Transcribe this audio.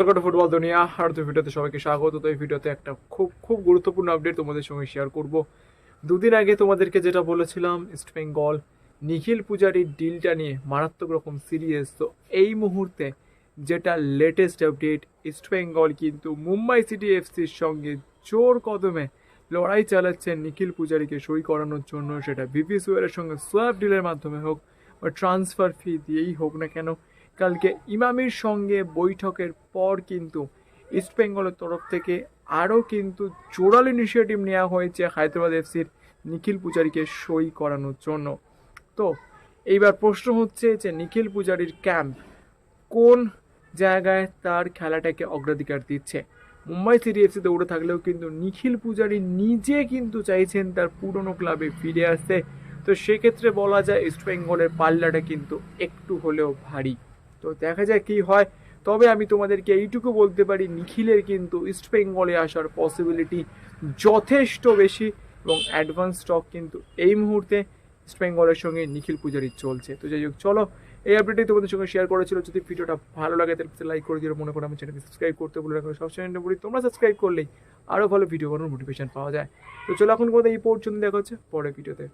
Kolkata football দুনিয়া আর তো ভিডিওতে সবাইকে স্বাগত। তো এই ভিডিওতে একটা খুব খুব গুরুত্বপূর্ণ আপডেট তোমাদের সঙ্গে শেয়ার করব। দুদিন আগে তোমাদেরকে যেটা বলেছিলাম ইস্ট বেঙ্গল নিখিল পূজারির ডিলটা নিয়ে মারাত্মক রকম সিরিয়াস তো এই মুহূর্তে যেটা লেটেস্ট আপডেট ইস্ট বেঙ্গল কিন্তু মুম্বাই সিটি এফসির সঙ্গে জোর কদমে লড়াই চালাচ্ছেন নিখিল পূজারিকে সই করানোর জন্য। সেটা বিপি সুয়ারের সঙ্গে সোয়াব ডিলের মাধ্যমে হোক বা ট্রান্সফার ফি দিয়েই হোক না কেন কালকে ইমামির সঙ্গে বৈঠকের পর কিন্তু ইস্ট বেঙ্গলের তরফ থেকে আরও কিন্তু জোরাল ইনিশিয়েটিভ নেওয়া হয়েছে হায়দ্রাবাদ এফসির নিখিল পূজারীকে সই করানোর জন্য। তো, এইবার প্রশ্ন হচ্ছে যে নিখিল পূজারির ক্যাম্প কোন জায়গায় তার খেলাটাকে অগ্রাধিকার দিচ্ছে? মুম্বাই সিটি এফসিতে উড়ে থাকলেও কিন্তু নিখিল পূজারি নিজে কিন্তু চাইছেন তার পুরনো ক্লাবে ফিরে আসতে। তো সেক্ষেত্রে বলা যায় ইস্ট বেঙ্গলের পাল্লাটা কিন্তু একটু হলেও ভারী। তো দেখা যায় কি হয়। তবে আমি তোমাদেরকে এইটুকু বলতে পারি, নিখিলের কিন্তু ইস্ট বেঙ্গলে আসার পসিবিলিটি যথেষ্ট বেশি এবং অ্যাডভান্স স্টক কিন্তু এই মুহূর্তে ইস্ট বেঙ্গলের সঙ্গে নিখিল পূজারি চলছে। তো যাই হোক, চলো, এই আপডেটটি তোমাদের সঙ্গে শেয়ার করেছিল যদি ভিডিওটা ভালো লাগে, তাহলে লাইক করে দিও। মনে করো আমার চ্যানেলকে সাবস্ক্রাইব করতে বলে রাখো সব সবসময় বলি, তোমরা সাবস্ক্রাইব করলেই আরও ভালো ভিডিও বানানোর মোটিভেশন পাওয়া যায়। তো চলো, এখন কোথায়? এই পর্যন্ত দেখা হচ্ছে পরের ভিডিওতে